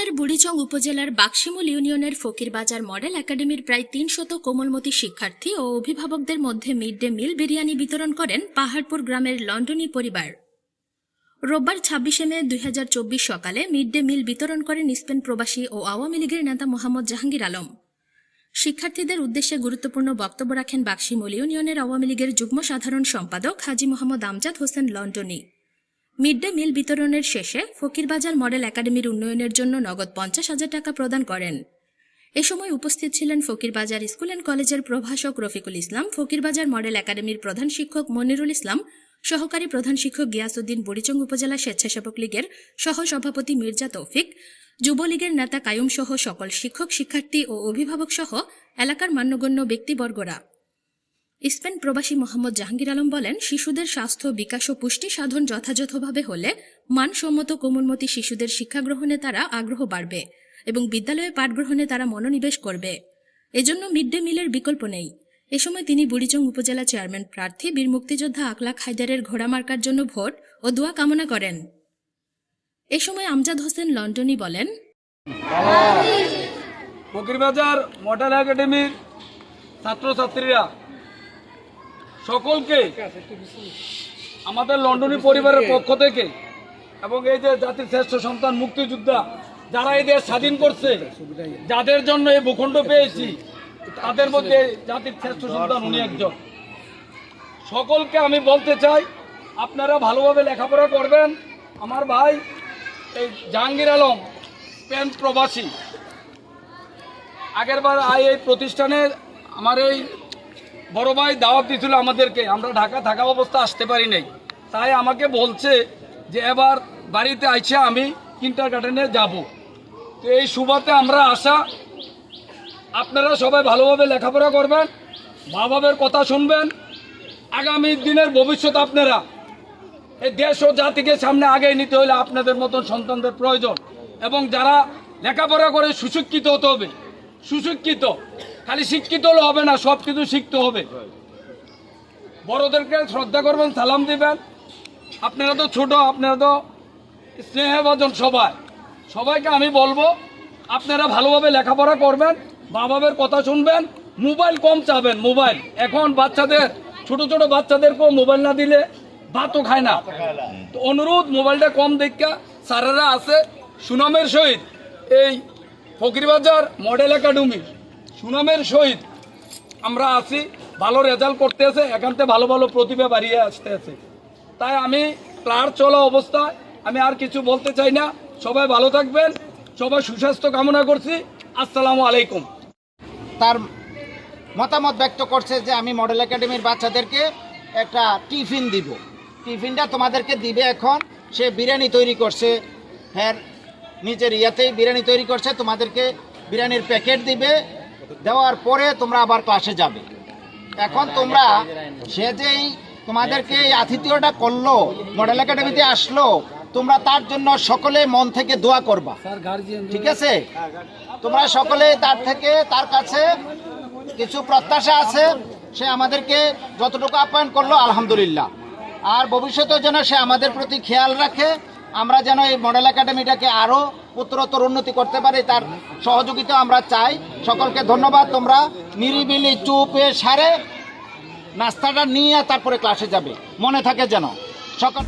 জেলার বুড়িচং উপজেলার বাক্সিমুল ইউনিয়নের ফকিরবাজার মডেল একাডেমির প্রায় তিনশত কোমলমতি শিক্ষার্থী ও অভিভাবকদের মধ্যে মিড ডে মিল বিরিয়ানি বিতরণ করেন পাহাড়পুর গ্রামের লন্ডনী পরিবার। রোববার ছাব্বিশে মে দুই সকালে মিড ডে মিল বিতরণ করেন স্পেন প্রবাসী ও আওয়ামী লীগের নেতা মোহাম্মদ জাহাঙ্গীর আলম। শিক্ষার্থীদের উদ্দেশ্যে গুরুত্বপূর্ণ বক্তব্য রাখেন বাক্সিমুল ইউনিয়নের আওয়ামী লীগের যুগ্ম সাধারণ সম্পাদক Haji Mohammad Amjad Hossain Londoni. Mid day meal বিতরণের শেষে ফকিরবাজার মডেল একাডেমির উন্নয়নের জন্য নগদ পঞ্চাশ হাজার টাকা প্রদান করেন। এ সময় উপস্থিত ছিলেন ফকিরবাজার স্কুল অ্যান্ড কলেজের প্রভাষক রফিকুল ইসলাম, ফকিরবাজার মডেল একাডেমির প্রধান শিক্ষক মনিরুল ইসলাম, সহকারী প্রধান শিক্ষক গিয়াসউদ্দিন বুড়িচং উপজেলা স্বেচ্ছাসেবক লীগের সহ সভাপতি মির্জা তৌফিক, যুবলীগের নেতা কায়ুম সহ সকল শিক্ষক, শিক্ষার্থী ও অভিভাবক সহ এলাকার মান্যগণ্য ব্যক্তিবর্গরা। স্পেন প্রবাসী মোহাম্মদ জাহাঙ্গীর আলম বলেন, শিশুদের স্বাস্থ্য, বিকাশ ও পুষ্টি সাধন যথাযথভাবে হলে মানসম্মত কোমলমতি শিশুদের শিক্ষা গ্রহণে তারা আগ্রহ বাড়বে এবং বিদ্যালয়ে পাঠ গ্রহণে তারা মনোনিবেশ করবে। এজন্য মিড ডে মিলের বিকল্প নেই। এ সময় তিনি বুড়িচং উপজেলা চেয়ারম্যান প্রার্থী বীর মুক্তিযোদ্ধা আকলাক হায়দারের ঘোড়া মার্কার জন্য ভোট ও দোয়া কামনা করেন। এ সময় আমজাদ হোসেন লন্ডনী বলেন ফকিরবাজার মডেল একাডেমির ছাত্রছাত্রীরা সকলকে, আমাদের লন্ডনী পরিবারের পক্ষ থেকে এবং এই যে জাতির শ্রেষ্ঠ সন্তান মুক্তিযোদ্ধা যারা এই দেশ স্বাধীন করছে, যাদের জন্য এই ভূখণ্ড পেয়েছি, তাদের মধ্যে জাতির শ্রেষ্ঠ সন্তান উনি একজন। সকলকে আমি বলতে চাই, আপনারা ভালোভাবে লেখাপড়া করবেন। আমার ভাই, এই জাহাঙ্গীর আলম পেন প্রবাসী। আগেরবার আই এই প্রতিষ্ঠানে আমার এই বড় ভাই দাওয়াত দিয়েছিল আমাদেরকে, আমরা ঢাকা থাকা অবস্থা আসতে পারি নাই। তাই আমাকে বলছে যে এবার বাড়িতে আইসে আমি কিন্টার গার্ডেনে যাব। তো এই সুবাতে আমরা আসা আপনারা সবাই ভালোভাবে লেখাপড়া করবেন মা বাবার কথা শুনবেন। আগামী দিনের ভবিষ্যৎ আপনারা, এই দেশ ও জাতিকে সামনে আগে নিতে হলে আপনাদের মতন সন্তানদের প্রয়োজন। এবং যারা লেখাপড়া করে সুশিক্ষিত হতে হবে সুশিক্ষিত। খালি শিক্ষিত হলে হবে না, সব কিছু শিখতে হবে। বড়দেরকে শ্রদ্ধা করবেন, সালাম দিবেন। আপনারা তো ছোট, আপনারা তো স্নেহভাজন সবাই। সবাইকে আমি বলব, আপনারা ভালোভাবে লেখাপড়া করবেন মা বাবার কথা শুনবেন, মোবাইল কম চাবেন, মোবাইল। এখন বাচ্চাদের, ছোট ছোট বাচ্চাদেরকেও মোবাইল না দিলে ভাতও খায় না। তো অনুরোধ, মোবাইলটা কম দেখা, স্যারেরা আছে, সুনামের সহিত। এই ফকিরবাজার মডেল একাডেমি, সুনামের সহিত আমরা আছি, ভালো রেজাল্ট করতে আছে, এখান থেকে ভালো ভালো প্রতিভা বাড়িয়ে আসতে আছে। তাই আমি ক্লাস চলা অবস্থায় আমি আর কিছু বলতে চাই না। সবাই ভালো থাকবেন, সবাই সুস্বাস্থ্য কামনা করছি। আসসালামু আলাইকুম। তার মতামত ব্যক্ত করছে যে আমি মডেল একাডেমির বাচ্চাদেরকে একটা টিফিন দিব। টিফিনটা তোমাদেরকে দিবে এখন। সে বিরিয়ানি তৈরি করছে হ্যাঁ নিজের ইয়াতেই বিরিয়ানি তৈরি করছে তোমাদেরকে বিরিয়ানির প্যাকেট দিবে দেওয়ার পরে তোমরা আবার ক্লাসে যাবে। এখন তোমরা সে যেই তোমাদেরকে এই আতিথ্যটা করল মডেল একাডেমিতে আসলো তোমরা তার জন্য সকলে মন থেকে দোয়া করবা। ঠিক আছে? তোমরা সকলে তার থেকে তার কাছে কিছু প্রত্যাশা আছে সে আমাদেরকে যতটুকু আপ্যায়ন করল আলহামদুলিল্লাহ। আর ভবিষ্যতেও যেন সে আমাদের প্রতি খেয়াল রাখে আমরা যেন এই মডেল একাডেমিটাকে আরও উত্তরোত্তর উন্নতি করতে পারি, তার সহযোগিতা আমরা চাই। সকলকে ধন্যবাদ, তোমরা নিরিবিলি চুপে সারে নাস্তাটা নিয়ে তারপরে ক্লাসে যাবে। মনে থাকে যেন। সকল